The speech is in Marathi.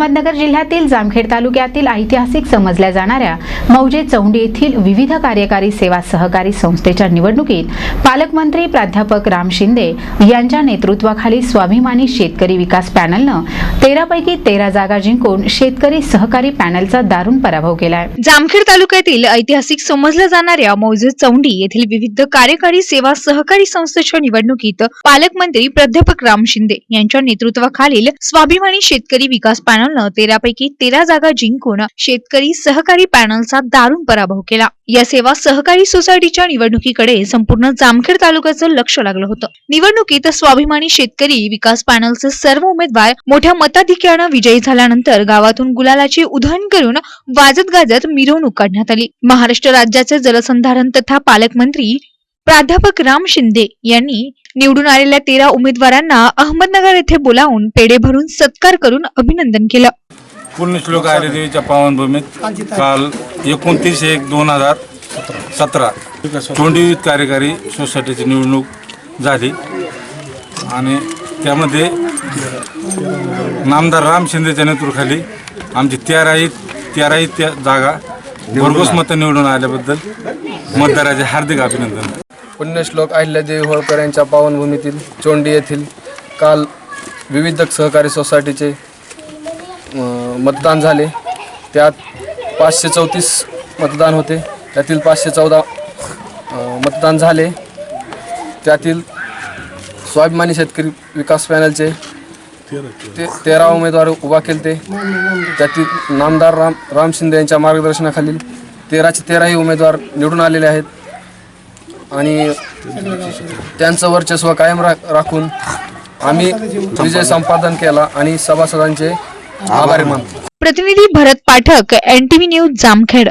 अहमदनगर जिल्ह्यातील जामखेड तालुक्यातील ऐतिहासिक समजल्या जाणाऱ्या मौजे चौंडी येथील विविध कार्यकारी सेवा सहकारी संस्थेच्या निवडणुकीत पालकमंत्री प्राध्यापक राम शिंदे यांच्या नेतृत्वाखाली स्वाभिमानी शेतकरी विकास पॅनलनं तेरापैकी तेरा जागा जिंकून शेतकरी सहकारी पॅनलचा दारुण पराभव केलाय. जामखेड तालुक्यातील ऐतिहासिक समजल्या जाणाऱ्या मौजे चौंडी येथील विविध कार्यकारी सेवा सहकारी संस्थेच्या निवडणुकीत पालकमंत्री प्राध्यापक राम शिंदे यांच्या नेतृत्वाखालील स्वाभिमानी शेतकरी विकास पॅनल पॅनलनं तेरापैकी तेरा जागा जिंकून शेतकरी सहकारी पॅनलचा दारुण पराभव केला. या सेवा सहकारी सोसायटीच्या निवडणुकीकडे संपूर्ण जामखेड तालुक्याचं लक्ष लागलं होतं. निवडणुकीत स्वाभिमानी शेतकरी विकास पॅनलचे सर्व उमेदवार मोठ्या मताधिक्यानं विजयी झाल्यानंतर गावातून गुलालाची उधळण करून वाजत गाजत मिरवणूक काढण्यात आली. महाराष्ट्र राज्याचे जलसंधारण तथा पालकमंत्री प्राध्यापक राम शिंदे यांनी निवडून आलेल्या तेरा उमेदवारांना अहमदनगर येथे बोलावून पेढे भरून सत्कार करून अभिनंदन केलं. पुण्यश्लोक देवीच्या पावनभूमीत. काल एकोणतीस एक दोन हजार सतरा तोंडी कार्यकारी सोसायटीची निवडणूक झाली. आणि त्यामध्ये नामदार राम शिंदेच्या नेतृत्वाखाली आमची तेराही तेराही त्या जागा भरघोस मतं निवडून आल्याबद्दल मतदाराचे हार्दिक अभिनंदन. पुण्यश्लोक अहिल्यादेवी होळकर यांच्या पावनभूमीतील चोंडी येथील काल विविध सहकारी सोसायटीचे मतदान झाले. त्यात पाचशे चौतीस मतदान होते. त्यातील पाचशे चौदा मतदान झाले. त्यातील स्वाभिमानी शेतकरी विकास पॅनलचे ते तेरा उमेदवार उभा केले त्यातील नामदार राम राम शिंदे यांच्या मार्गदर्शनाखालील तेराचे तेराही उमेदवार निवडून आलेले आहेत. आणि त्यांचं वर्चस्व कायम रा राखून आम्ही विजय संपादन केला आणि सभासदांचे आभारी मानतो. प्रतिनिधी भरत पाठक एनटीव्ही न्यूज जामखेड.